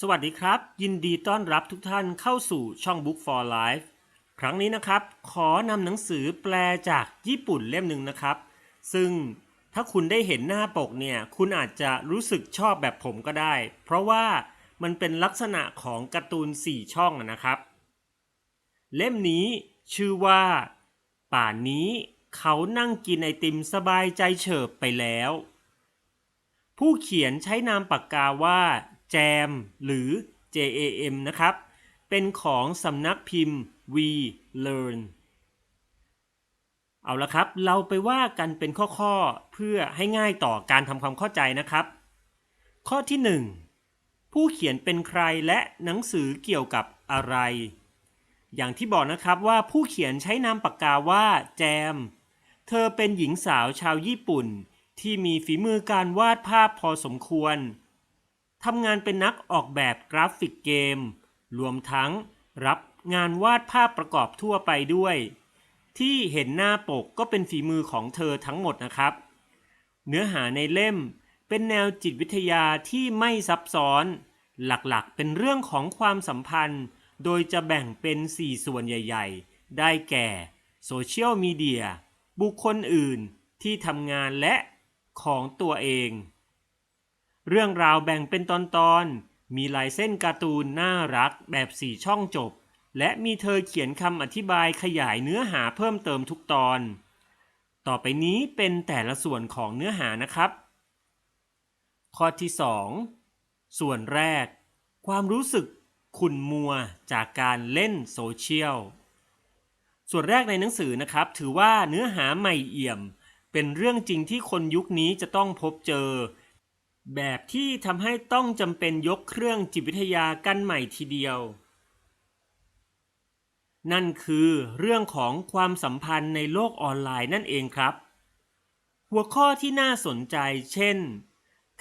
สวัสดีครับ ยินดีต้อนรับทุกท่านเข้าสู่ช่อง Book for Life ครั้งนี้นะครับ ขอนำหนังสือแปลจากญี่ปุ่นเล่มหนึ่งนะครับ ซึ่งถ้าคุณได้เห็นหน้าปกเนี่ย คุณอาจจะรู้สึกชอบแบบผมก็ได้ เพราะว่ามันเป็นลักษณะของการ์ตูน 4 ช่องนะครับ เล่มนี้ชื่อว่า ป่านนี้เขานั่งกินไอติมสบายใจเฉิบไปแล้ว ผู้เขียนใช้นามปากกาว่า แจม หรือ JAM นะครับ เป็นของสำนักพิมพ์ We Learn เอาละครับ เราไปว่ากันเป็นข้อๆ เพื่อให้ง่ายต่อการทำความเข้าใจนะครับ ข้อที่ 1 ผู้เขียนเป็นใครและหนังสือเกี่ยวกับอะไร อย่างที่บอกนะครับว่าผู้เขียนใช้นามปากกาว่าแจม เธอเป็นหญิงสาวชาวญี่ปุ่น ที่มีฝีมือการวาดภาพพอสมควร ทำงานเป็นนักออกแบบกราฟิกเกม รวมทั้งรับงานวาดภาพประกอบทั่วไปด้วย ที่เห็นหน้าปกก็เป็นฝีมือของเธอทั้งหมดนะครับ เนื้อหาในเล่มเป็นแนวจิตวิทยาที่ไม่ซับซ้อน หลักๆ เป็นเรื่องของความสัมพันธ์ โดยจะแบ่งเป็น 4 ส่วนใหญ่ ๆ ได้แก่โซเชียลมีเดียบุคคลอื่นที่ทำงานและของตัวเอง เรื่องราวแบ่งเป็นตอนๆ มีลายเส้นการ์ตูนน่ารักแบบสี่ช่องจบ และมีเธอเขียนคำอธิบายขยายเนื้อหาเพิ่มเติมทุกตอน ต่อไปนี้เป็นแต่ละส่วนของเนื้อหานะครับ ข้อที่ 2 ส่วนแรก ความรู้สึกขุ่นมัวจากการเล่นโซเชียล ส่วนแรกในหนังสือนะครับ ถือว่าเนื้อหาใหม่เอี่ยม เป็นเรื่องจริงที่คนยุคนี้จะต้องพบเจอ แบบที่ทำให้ต้องจำเป็นยกเครื่องจิตวิทยากันใหม่ทีเดียว นั่นคือเรื่องของความสัมพันธ์ในโลกออนไลน์นั่นเองครับ หัวข้อที่น่าสนใจเช่น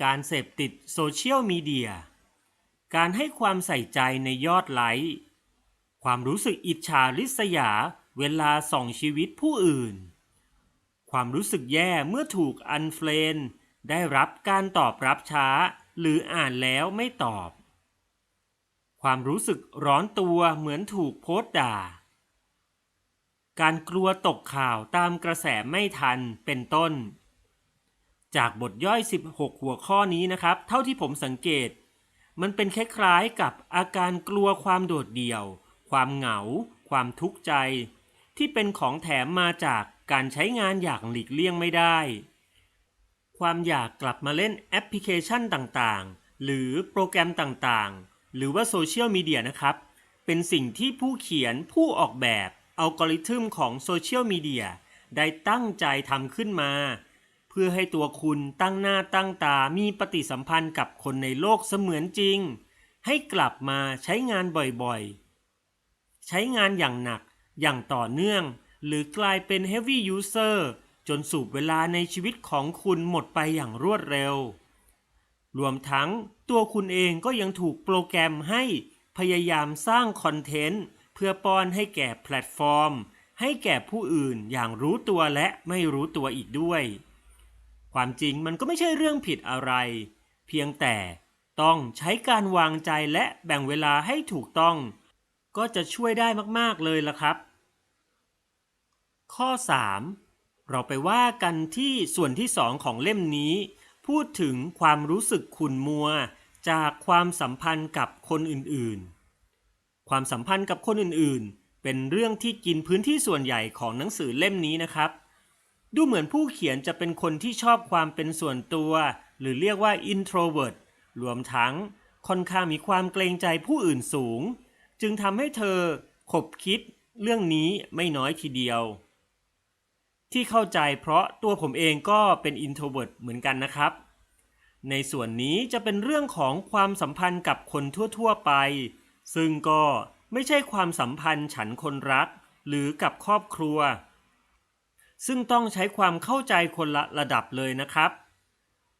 การเสพติดโซเชียลมีเดีย การให้ความใส่ใจในยอดไลค์ ความรู้สึกอิจฉาริษยาเวลาส่องชีวิตผู้อื่น ความรู้สึกแย่เมื่อถูกอันเฟรน ได้รับการตอบรับช้า หรืออ่านแล้วไม่ตอบ ความรู้สึกร้อนตัวเหมือนถูกโพสต์ด่า การกลัวตกข่าวตามกระแสไม่ทันเป็นต้น จากบทย่อย 16 หัวข้อนี้นะครับ เท่าที่ผมสังเกต มันเป็นคล้ายๆกับอาการกลัวความโดดเดี่ยว ความเหงา ความทุกข์ใจ ที่เป็นของแถมมาจากการใช้งานอย่างหลีกเลี่ยงไม่ได้ ความอยากกลับมาเล่นแอปพลิเคชันต่างๆ หรือโปรแกรมต่างๆ หรือว่าโซเชียลมีเดียนะครับ เป็นสิ่งที่ผู้เขียนผู้ออกแบบอัลกอริทึมของโซเชียลมีเดียได้ตั้งใจทำขึ้นมา เพื่อให้ตัวคุณตั้งหน้าตั้งตามีปฏิสัมพันธ์กับคนในโลกเสมือนจริง ให้กลับมาใช้งานบ่อยๆ ใช้งานอย่างหนักอย่างต่อเนื่อง หรือกลายเป็น heavy user จนสูบเวลาในชีวิตของคุณหมดไปอย่างรวดเร็ว รวมทั้งตัวคุณเองก็ยังถูกโปรแกรมให้พยายามสร้างคอนเทนต์ เพื่อป้อนให้แก่แพลตฟอร์ม ให้แก่ผู้อื่นอย่างรู้ตัวและไม่รู้ตัวอีกด้วย ความจริงมันก็ไม่ใช่เรื่องผิดอะไร เพียงแต่ต้องใช้การวางใจและแบ่งเวลาให้ถูกต้อง ก็จะช่วยได้มาก ๆ เลยละครับ ข้อ 3 เราไปว่ากันที่ส่วนที่2ของเล่มนี้ พูดถึงความรู้สึกขุ่นมัว จากความสัมพันธ์กับคนอื่นๆ ความสัมพันธ์กับคนอื่นๆ เป็นเรื่องที่กินพื้นที่ส่วนใหญ่ของหนังสือเล่มนี้นะครับ ดูเหมือนผู้เขียนจะเป็นคนที่ชอบความเป็นส่วนตัว หรือเรียกว่า introvert รวมทั้งค่อนข้างมีความเกรงใจผู้อื่นสูง จึงทำให้เธอขบคิดเรื่องนี้ไม่น้อยทีเดียว ที่เข้าใจเพราะตัวผมเองก็เป็น introvert เหมือนกันนะครับ ในส่วนนี้จะเป็นเรื่องของความสัมพันธ์กับคนทั่วๆไป ซึ่งก็ไม่ใช่ความสัมพันธ์ฉันคนรัก หรือกับครอบครัว ซึ่งต้องใช้ความเข้าใจคนละระดับเลยนะครับ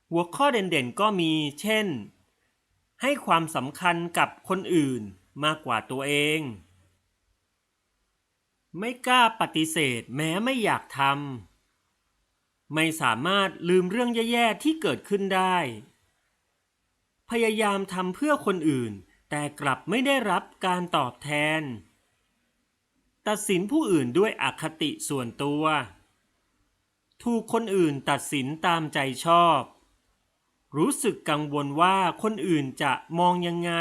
หัวข้อเด่นๆก็มีเช่น ให้ความสำคัญกับคนอื่นมากกว่าตัวเอง ไม่กล้าปฏิเสธแม้ไม่อยากทำ ไม่สามารถลืมเรื่องแย่ๆที่เกิดขึ้นได้ พยายามทำเพื่อคนอื่น แต่กลับไม่ได้รับการตอบแทน ตัดสินผู้อื่นด้วยอคติส่วนตัว ถูกคนอื่นตัดสินตามใจชอบ รู้สึกกังวลว่าคนอื่นจะมองยังไง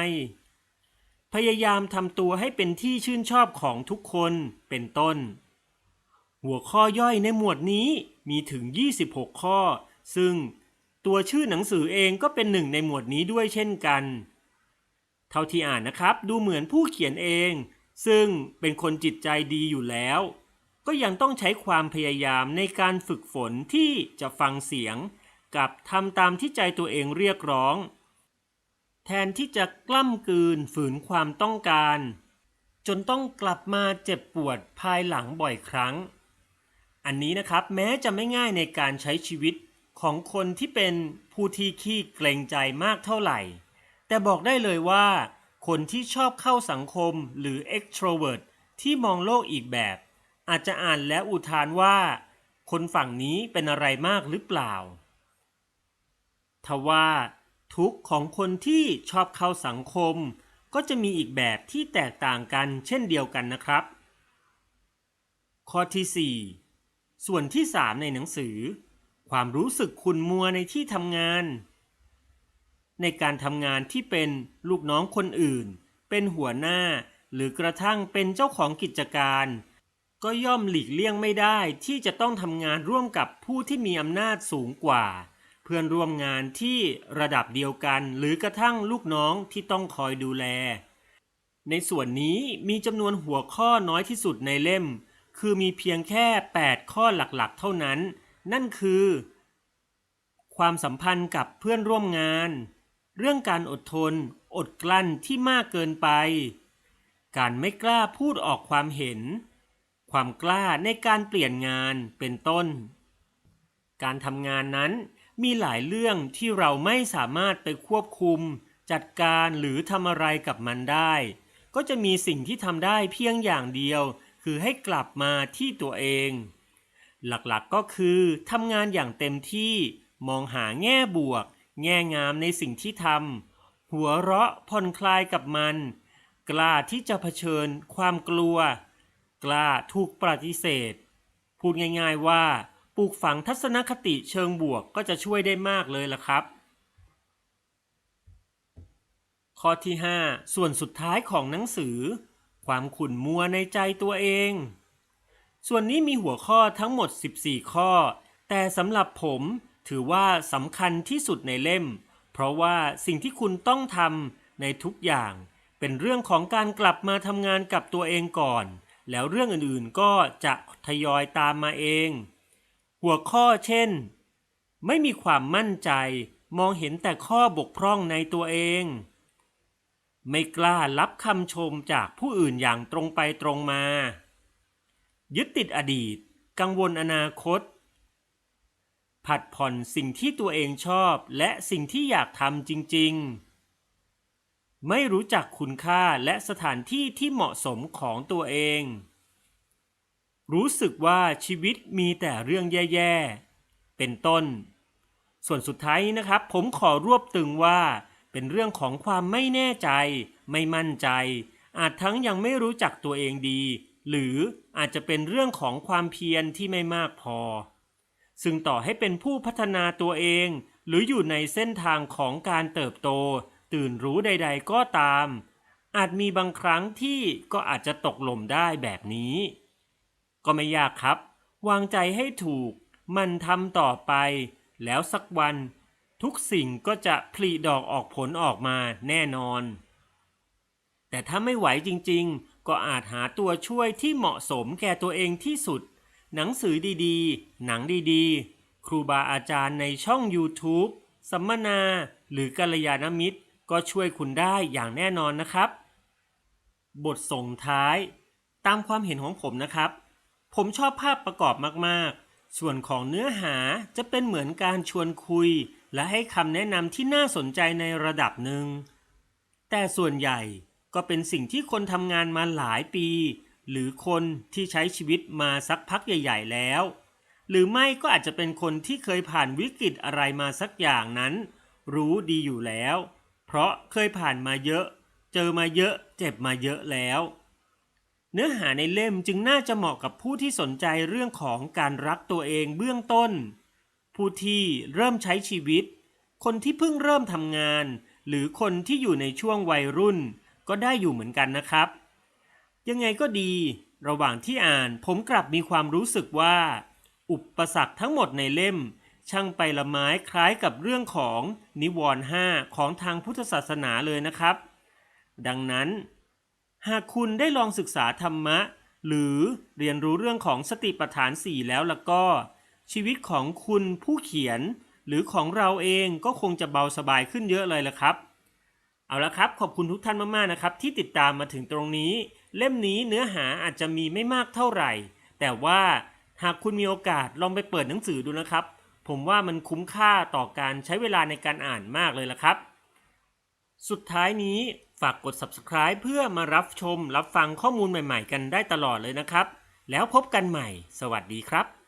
พยายามทำตัวให้เป็นที่ชื่นชอบของทุกคนเป็นต้น หัวข้อย่อยในหมวดนี้มีถึง 26 ข้อ ซึ่งตัวชื่อหนังสือเองก็เป็นหนึ่งในหมวดนี้ด้วยเช่นกัน เท่าที่อ่านนะครับดูเหมือนผู้เขียนเอง ซึ่งเป็นคนจิตใจดีอยู่แล้ว ก็ยังต้องใช้ความพยายามในการฝึกฝนที่จะฟังเสียง กับทำตามที่ใจตัวเองเรียกร้อง แทนที่จะกล้ำกืนฝืนความต้องการ จนต้องกลับมาเจ็บปวดภายหลังบ่อยครั้ง อันนี้นะครับแม้จะไม่ง่ายในการใช้ชีวิตของคนที่เป็นผู้ที่ขี้เกรงใจมากเท่าไหร่ แต่บอกได้เลยว่า คนที่ชอบเข้าสังคมหรือ extrovert ที่มองโลกอีกแบบ อาจจะอ่านแล้วอุทานว่า คนฝั่งนี้เป็นอะไรมากหรือเปล่า ทว่า ทุกข์ของคนที่ชอบเข้าสังคม ก็จะมีอีกแบบที่แตกต่างกันเช่นเดียวกันนะครับ ข้อที่ 4 ส่วนที่ 3 ในหนังสือ ความรู้สึกขุ่นมัวในที่ทำงาน ในการทำงานที่เป็นลูกน้องคนอื่น เป็นหัวหน้า หรือกระทั่งเป็นเจ้าของกิจการ ก็ย่อมหลีกเลี่ยงไม่ได้ที่จะต้องทำงานร่วมกับผู้ที่มีอำนาจสูงกว่า เพื่อนร่วมงานที่ระดับเดียวกัน หรือกระทั่งลูกน้องที่ต้องคอยดูแล ในส่วนนี้มีจำนวนหัวข้อน้อยที่สุดในเล่ม คือมีเพียงแค่ 8 ข้อหลักๆ เท่านั้น นั่นคือ ความสัมพันธ์กับเพื่อนร่วมงาน เรื่องการอดทน อดกลั้นที่มากเกินไป การไม่กล้าพูดออกความเห็น ความกล้าในการเปลี่ยนงานเป็นต้น การทำงานนั้น มีหลายเรื่องที่เราไม่สามารถไปควบคุม จัดการหรือทำอะไรกับมันได้ ก็จะมีสิ่งที่ทำได้เพียงอย่างเดียว คือให้กลับมาที่ตัวเอง หลักๆก็คือทำงานอย่างเต็มที่มองหาแง่บวก แง่งามในสิ่งที่ทำหัวเราะผ่อนคลายกับมัน กล้าที่จะเผชิญความกลัว กล้าถูกปฏิเสธ พูดง่ายๆว่า ปลูกฝังทัศนคติเชิงบวกก็จะช่วยได้มากเลยล่ะครับ ข้อที่ 5 ส่วนสุดท้ายของหนังสือ ความขุ่นมัวในใจตัวเอง ส่วนนี้มีหัวข้อทั้งหมด 14 ข้อ แต่สำหรับผมถือว่าสำคัญที่สุดในเล่ม เพราะว่าสิ่งที่คุณต้องทำในทุกอย่างเป็นเรื่องของการกลับมาทำงานกับตัวเองก่อน แล้วเรื่องอื่นๆก็จะทยอยตามมาเอง หัวข้อเช่น ไม่มีความมั่นใจมองเห็นแต่ข้อบกพร่องในตัวเอง ไม่กล้ารับคำชมจากผู้อื่นอย่างตรงไปตรงมา ยึดติดอดีต กังวลอนาคต ผัดผ่อนสิ่งที่ตัวเองชอบและสิ่งที่อยากทำจริง ๆ ไม่รู้จักคุณค่าและสถานที่ที่เหมาะสมของตัวเอง รู้สึกว่าชีวิตมีแต่เรื่องแย่ๆ เป็นต้น ส่วนสุดท้ายนะครับ ผมขอรวบตึงว่า เป็นเรื่องของความไม่แน่ใจ ไม่มั่นใจ อาจทั้งยังไม่รู้จักตัวเองดี หรืออาจจะเป็นเรื่องของความเพียรที่ไม่มากพอ ซึ่งต่อให้เป็นผู้พัฒนาตัวเอง หรืออยู่ในเส้นทางของการเติบโต ตื่นรู้ใด ๆ ก็ตาม อาจมีบางครั้งที่ก็อาจจะตกหล่มได้แบบนี้ ก็ไม่ยากครับ วางใจให้ถูก มันทำต่อไป แล้วสักวัน ทุกสิ่งก็จะผลิดอกออกผลออกมาแน่นอน แต่ถ้าไม่ไหวจริงๆ ก็อาจหาตัวช่วยที่เหมาะสมแก่ตัวเองที่สุด หนังสือดีๆ หนังดีๆ ครูบาอาจารย์ในช่อง YouTube สัมมนา หรือกัลยาณมิตร ก็ช่วยคุณได้อย่างแน่นอนนะครับ บทส่งท้าย ตามความเห็นของผมนะครับ ผมชอบภาพประกอบมากๆ ส่วนของเนื้อหาจะเป็นเหมือนการชวนคุย และให้คำแนะนำที่น่าสนใจในระดับหนึ่ง แต่ส่วนใหญ่ก็เป็นสิ่งที่คนทำงานมาหลายปี หรือคนที่ใช้ชีวิตมาสักพักใหญ่ ๆ แล้ว หรือไม่ก็อาจจะเป็นคนที่เคยผ่านวิกฤตอะไรมาสักอย่างนั้น รู้ดีอยู่แล้ว เพราะเคยผ่านมาเยอะ เจอมาเยอะ เจ็บมาเยอะแล้ว เนื้อหาในเล่มจึงน่าจะเหมาะกับผู้ที่สนใจเรื่องของการรักตัวเองเบื้องต้น ผู้ที่เริ่มใช้ชีวิต คนที่เพิ่งเริ่มทำงาน หรือคนที่อยู่ในช่วงวัยรุ่น ก็ได้อยู่เหมือนกันนะครับ ยังไงก็ดี ระหว่างที่อ่านผมกลับมีความรู้สึกว่า อุปสรรคทั้งหมดในเล่ม ช่างไปละไม้คล้ายกับเรื่องของนิวรณ์ห้าของทางพุทธศาสนาเลยนะครับ ดังนั้น หากคุณได้ลองศึกษาธรรมะ หรือเรียนรู้เรื่องของสติปัฏฐานสี่แล้วแล้วก็ ชีวิตของคุณผู้เขียน หรือของเราเองก็คงจะเบาสบายขึ้นเยอะเลยละครับ เอาละครับขอบคุณทุกท่านมากๆนะครับ ที่ติดตามมาถึงตรงนี้ เล่มนี้เนื้อหาอาจจะมีไม่มากเท่าไหร่ แต่ว่าหากคุณมีโอกาสลองไปเปิดหนังสือดูนะครับ ผมว่ามันคุ้มค่าต่อการใช้เวลาในการอ่านมากเลยละครับ สุดท้ายนี้ ฝากกด subscribe เพื่อมารับชมรับฟังข้อมูลใหม่ ๆ กันได้ตลอดเลยนะครับ แล้วพบกันใหม่ สวัสดีครับ